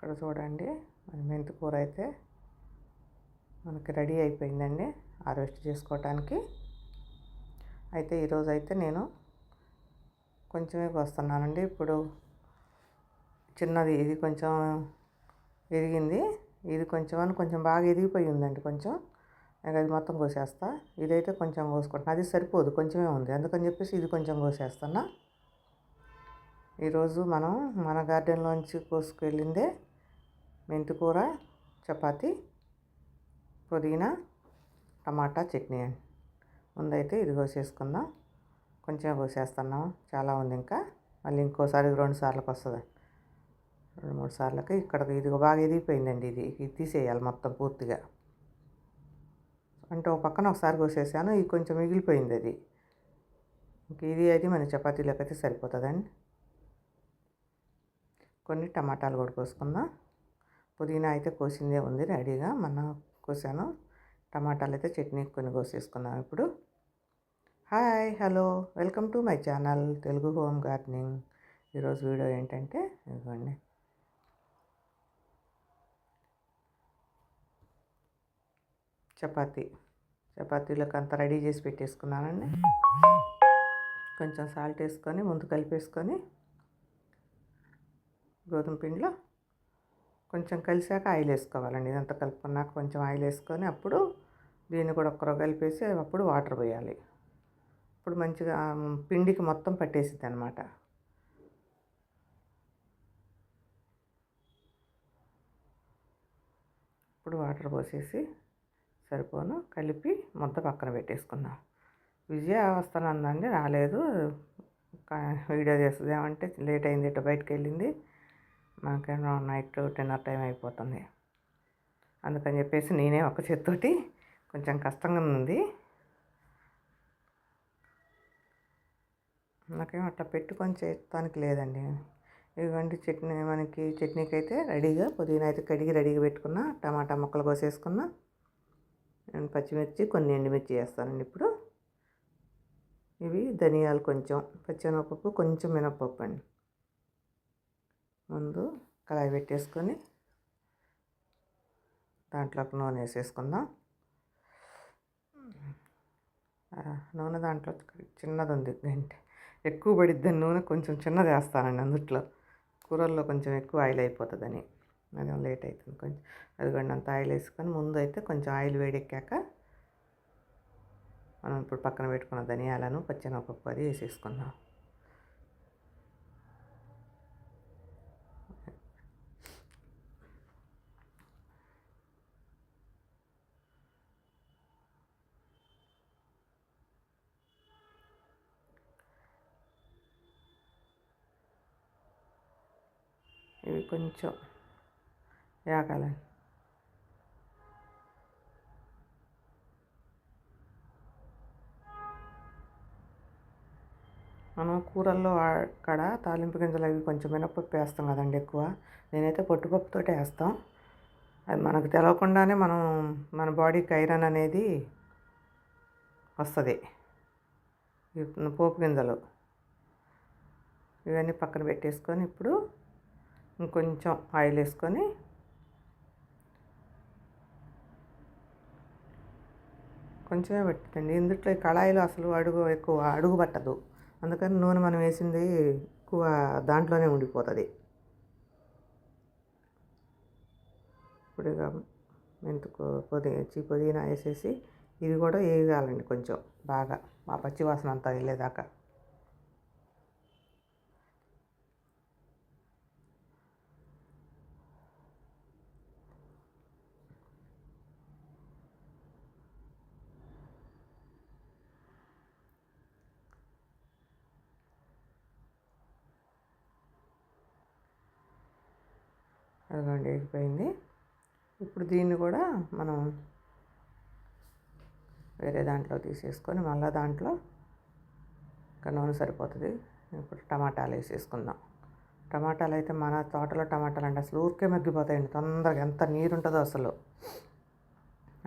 ఇక్కడ చూడండి. మన మెంతి కూర అయితే మనకి రెడీ అయిపోయిందండి హార్వెస్ట్ చేసుకోవటానికి. అయితే ఈరోజు అయితే నేను కొంచెమే కోస్తున్నానండి. ఇప్పుడు చిన్నది ఇది కొంచెం ఎదిగింది ఇది కొంచెం అని కొంచెం బాగా ఎదిగిపోయి ఉందండి కొంచెం. ఇంకా అది మొత్తం కోసేస్తా. ఇదైతే కొంచెం కోసుకుంటున్నా. అది సరిపోదు కొంచెమే ఉంది. అందుకని చెప్పేసి ఇది కొంచెం కోసేస్తున్నా. ఈరోజు మనం మన గార్డెన్లోంచి కోసుకెళ్ళిందే మెంతి కూర చపాతి పుదీనా టమాటా చట్నీ అండి. ముందైతే ఇది కోసేసుకుందాం. కొంచెం కోసేస్తున్నాం. చాలా ఉంది ఇంకా. మళ్ళీ ఇంకోసారి రెండు సార్లకు వస్తుంది రెండు మూడు సార్లకి ఇక్కడ ఇది బాగా ఎదిగిపోయిందండి ఇది. ఇది తీసేయాలి మొత్తం పూర్తిగా. అంటే ఒక పక్కన ఒకసారి కోసేసాను. ఇది కొంచెం మిగిలిపోయింది అది. ఇంక ఇది అయితే మన చపాతీలోకి అయితే సరిపోతుందండి. కొన్ని టమాటాలు కూడా కోసుకుందాం. పుదీనా అయితే కోసిందే ఉంది రెడీగా. మన కోసాను. టమాటాలు అయితే చట్నీ కొన్ని కోసేసుకుందాం ఇప్పుడు. Hi hello. Welcome to my channel Telugu home gardening. ఈరోజు వీడియో ఏంటంటే ఇదిగోండి. చపాతీ. చపాతీలకు అంత రెడీ చేసి పెట్టేసుకున్నానండి. కొంచెం సాల్ట్ వేసుకొని ముందు కలిపేసుకొని గోధుమ పిండిలో కొంచెం కలిసాక ఆయిల్ వేసుకోవాలండి. ఇదంతా కలుపుకున్నాక కొంచెం ఆయిల్ వేసుకొని అప్పుడు దీన్ని కూడా ఒక్కరో కలిపేసి అప్పుడు వాటర్ పోయాలి. ఇప్పుడు మంచిగా పిండికి మొత్తం పట్టేసిద్ది అనమాట ఇప్పుడు వాటర్ పోసేసి సరిపోను. కలిపి ముద్ద పక్కన పెట్టేసుకుందాం. విజయ వస్తానందండి. రాలేదు. వీడియో చేస్తుంది ఏమంటే లేట్ అయింది. ఇటు బయటకు వెళ్ళింది. మాకేమో నైట్ డిన్నర్ టైం అయిపోతుంది. అందుకని చెప్పేసి నేనే ఒక చేత్తోటి కొంచెం కష్టంగా ఉంది. నాకేమో అట్లా పెట్టుకొని చేయటానికి లేదండి. ఇవ్వండి చట్నీ మనకి చట్నీకి అయితే రెడీగా పుదీనా అయితే కడిగి రెడీగా పెట్టుకున్నా టమాటా ముక్కలు కోసేసుకున్నా నేను పచ్చిమిర్చి కొన్ని ఎండుమిర్చి వేస్తానండి ఇప్పుడు. ఇవి ధనియాలు కొంచెం పచ్చెనగపప్పు కొంచెం మినపప్పు అండి. ముందు కళాయి పెట్టేసుకొని దాంట్లోకి నూనె వేసేసుకుందాం. నూనె దాంట్లో చిన్నది ఉంది గంటే. ఎక్కువ పడిద్దని నూనె కొంచెం చిన్నది వేస్తానండి అందుట్లో. కూరల్లో కొంచెం ఎక్కువ ఆయిల్ అయిపోతుందని. అది లేట్ అవుతుంది కొంచెం. అదిగోండి అంత ఆయిల్ వేసుకొని ముందు అయితే కొంచెం ఆయిల్ వేడెక్కాక మనం ఇప్పుడు పక్కన పెట్టుకున్న ధనియాలను పచ్చెనగపప్పు అది వేసేసుకుందాం. ఇవి కొంచెం వేగాలండి. మనం కూరల్లో అక్కడ తాలింపు గింజలు అవి కొంచెం మినపప్పు వేస్తాం కదండి ఎక్కువ. నేనైతే పొట్టుపప్పుతో వేస్తాం. అది మనకు తెలవకుండానే మనం మన బాడీకి ఐరన్ అనేది వస్తుంది. పోపు గింజలు. ఇవన్నీ పక్కన పెట్టేసుకొని ఇప్పుడు ఇంకొంచెం ఆయిల్ వేసుకొని కొంచెమే పెట్టండి. ఇందుట్లో కళాయిలో అసలు అడుగు ఎక్కువ అడుగు పట్టదు. అందుకని నూనె మనం వేసింది ఎక్కువ దాంట్లోనే ఉండిపోతుంది. ఇప్పుడు ఇక మెంతుకు పుదీ పుదీనా వేసేసి ఇది కూడా వేయాలండి కొంచెం బాగా. మా పచ్చివాసన అంతా వెళ్ళేదాకా. అదిగోండి వేగిపోయింది ఇప్పుడు దీన్ని కూడా మనం వేరే దాంట్లో తీసేసుకొని మళ్ళీ దాంట్లో ఇంకా నూనె సరిపోతుంది. ఇప్పుడు టమాటాలు వేసేసుకుందాం. టమాటాలు అయితే మన తోటలో టమాటాలు అంటే అసలు ఊరికే మగ్గిపోతాయండి తొందరగా. ఎంత నీరు ఉంటుందో అసలు.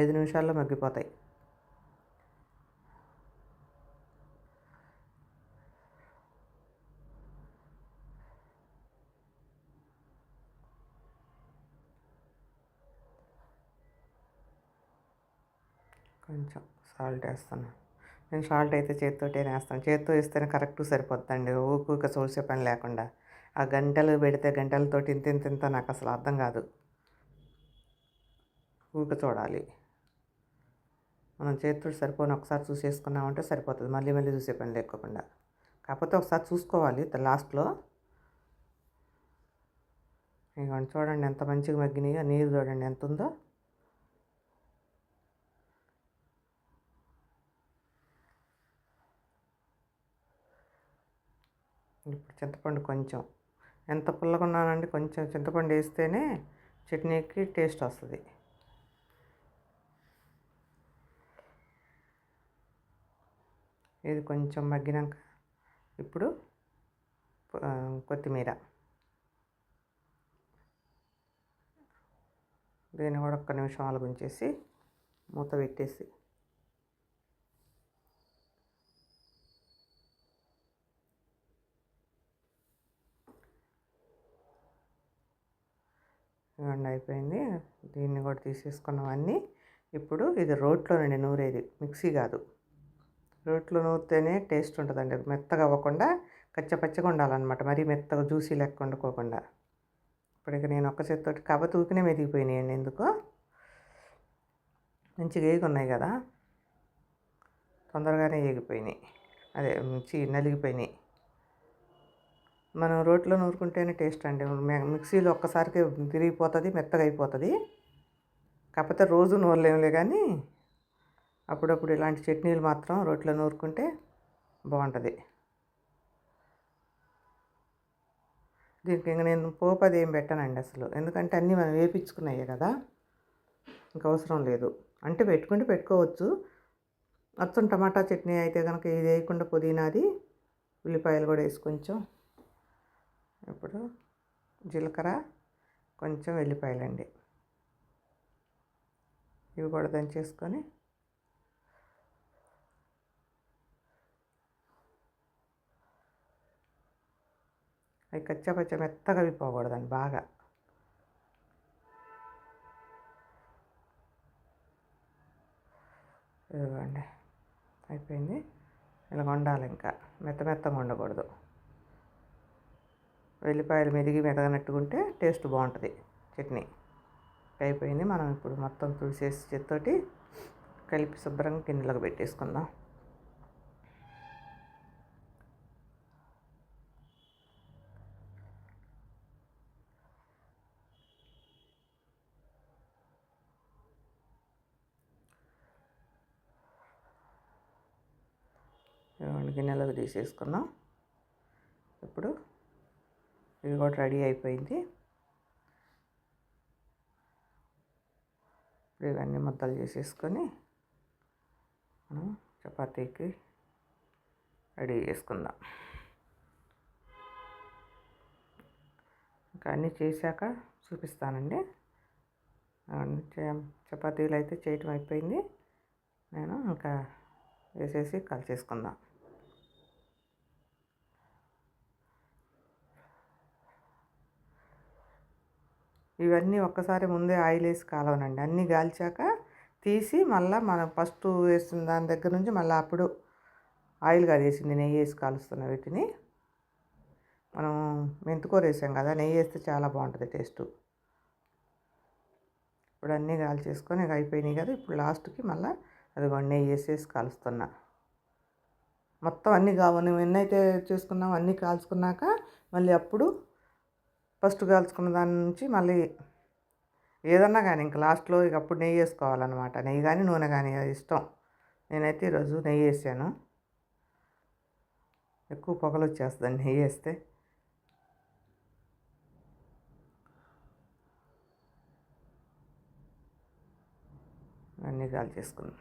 ఐదు నిమిషాల్లో మగ్గిపోతాయి కొంచెం సాల్ట్ వేస్తాను. నేను సాల్ట్ అయితే చేతితోటే వేస్తాను చేతితో వేస్తేనే కరెక్ట్ సరిపోతుందండి ఊకూక చూసే పని లేకుండా. ఆ గంటలు పెడితే గంటలతోటి ఇంత ఇంత ఇంత నాకు అసలు అర్థం కాదు. ఊక చూడాలి. మనం చేతితో సరిపోని ఒకసారి చూసేసుకున్నామంటే సరిపోతుంది. మళ్ళీ మళ్ళీ చూసే పని లేకోకుండా. కాకపోతే ఒకసారి చూసుకోవాలి. లాస్ట్లో ఇదిగోండి చూడండి ఎంత మంచిగా మగ్గినాయో నీరు చూడండి ఎంత ఉందో ఇప్పుడు చింతపండు కొంచెం. ఎంత పుల్లగున్నానండి కొంచెం చింతపండు వేస్తేనే చట్నీకి టేస్ట్ వస్తుంది. ఇది కొంచెం మగ్గినాక ఇప్పుడు కొత్తిమీర. దీన్ని కూడా ఒక్క నిమిషం ఆలుగుంచేసి మూత పెట్టేసి ఇవ్వండి అయిపోయింది. దీన్ని కూడా తీసేసుకున్నవన్నీ. ఇప్పుడు ఇది రోట్లోనండి నూరేది. మిక్సీ కాదు. రోట్లో నూరితేనే టేస్ట్ ఉంటుందండి. మెత్తగా అవ్వకుండా కచ్చపచ్చగా ఉండాలన్నమాట. మరీ మెత్తగా జ్యూసీ లెక్క వండుకోకుండా. ఇప్పుడు ఇక నేను ఒక్క చేతితోటి కబ తూకినే మెదిగిపోయినాయండి ఎందుకో. మంచిగా ఏగున్నాయి కదా. తొందరగానే ఏగిపోయినాయి. అదే మంచి నలిగిపోయినాయి. మనం రోట్లో నూరుకుంటేనే టేస్ట్ అండి. మిక్సీలో ఒక్కసారికి తిరిగిపోతుంది మెత్తగా అయిపోతుంది. కాకపోతే రోజు నూరలేములే కానీ అప్పుడప్పుడు ఇలాంటి చట్నీలు మాత్రం రోట్లో నూరుకుంటే బాగుంటుంది దీనికి ఇంక నేను పోపు అది ఏం పెట్టానండి అసలు. ఎందుకంటే అన్నీ మనం వేపించుకున్నాయే కదా. ఇంకా అవసరం లేదు. అంటే పెట్టుకుంటే పెట్టుకోవచ్చు. మొత్తం టమాటా చట్నీ అయితే కనుక ఇది వేయకుండా పుదీనాది ఉల్లిపాయలు కూడా వేసి కొంచెం ఇప్పుడు జీలకర్ర కొంచెం వెల్లిపాయలండి. ఇవి కూడా దంచేసుకొని అవి కచ్చపచ్చ మెత్తగా విప్పకూడదండి బాగా. ఇదిగోండి అయిపోయింది. ఇలా వండాలి ఇంకా. మెత్త మెత్తగా ఉండకూడదు వెల్లిపాయలు మెదిగి మెదగనట్టుకుంటే టేస్ట్ బాగుంటుంది చట్నీ. అయిపోయింది. మనం ఇప్పుడు మొత్తం తుడిసేసి చేత్తోటి కలిపి శుభ్రంగా గిన్నెలకు పెట్టేసుకుందాం. గిన్నెలకు తీసేసుకున్నాం ఇప్పుడు ఇది కూడా రెడీ అయిపోయింది. ఇవన్నీ ముద్దలు చేసేసుకొని మనం చపాతీకి రెడీ చేసుకుందాం. ఇంకా అన్నీ చేశాక చూపిస్తానండి. చపాతీలు అయితే చేయటం అయిపోయింది. నేను ఇంకా వేసేసి కలిసేసుకుందాం. ఇవన్నీ ఒక్కసారి ముందే ఆయిల్ వేసి కాలవనండి. అన్నీ కాల్చాక తీసి మళ్ళీ మనం ఫస్ట్ వేసిన దాని దగ్గర నుంచి మళ్ళీ అప్పుడు ఆయిల్ కాదేసింది నెయ్యి వేసి కాలుస్తున్న వీటిని. మనం మెంతుకూర వేసాం కదా నెయ్యి వేస్తే చాలా బాగుంటుంది టేస్ట్. ఇప్పుడు అన్నీ కాల్చేసుకొని అయిపోయినాయి కదా ఇప్పుడు లాస్ట్కి మళ్ళీ అదిగోండి నెయ్యి వేసేసి కాలుస్తున్నా. మొత్తం అన్నీ కావాలి ఎన్నైతే చేసుకున్నాం అన్నీ కాల్చుకున్నాక మళ్ళీ అప్పుడు ఫస్ట్ కాల్చుకున్న దాని నుంచి మళ్ళీ ఏదన్నా కానీ ఇంకా లాస్ట్లో ఇక అప్పుడు నెయ్యి వేసుకోవాలన్నమాట. నెయ్యి కానీ నూనె కానీ ఇష్టం. నేనైతే ఈరోజు నెయ్యి వేసాను. ఎక్కువ పొగలు వచ్చేస్తుంది నెయ్యి వేస్తే. అన్నీ కాల్ చేసుకుందాం.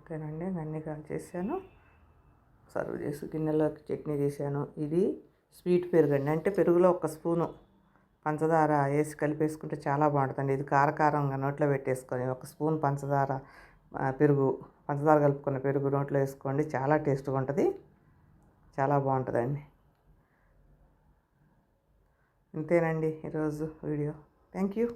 ఓకేనండి అన్నీ చేశాను. సర్వ్ చేసి గిన్నెలోకి చట్నీ చేశాను. ఇది స్వీట్ పెరుగు అండి అంటే పెరుగులో ఒక స్పూను పంచదార వేసి కలిపేసుకుంటే చాలా బాగుంటుందండి. ఇది కారకారంగా నోట్లో పెట్టేసుకొని ఒక స్పూన్ పంచదార పెరుగు పంచదార కలుపుకున్న పెరుగు నోట్లో వేసుకోండి. చాలా టేస్ట్గా ఉంటుంది. చాలా బాగుంటుందండి. ఇంతేనండి ఈరోజు వీడియో. Thank you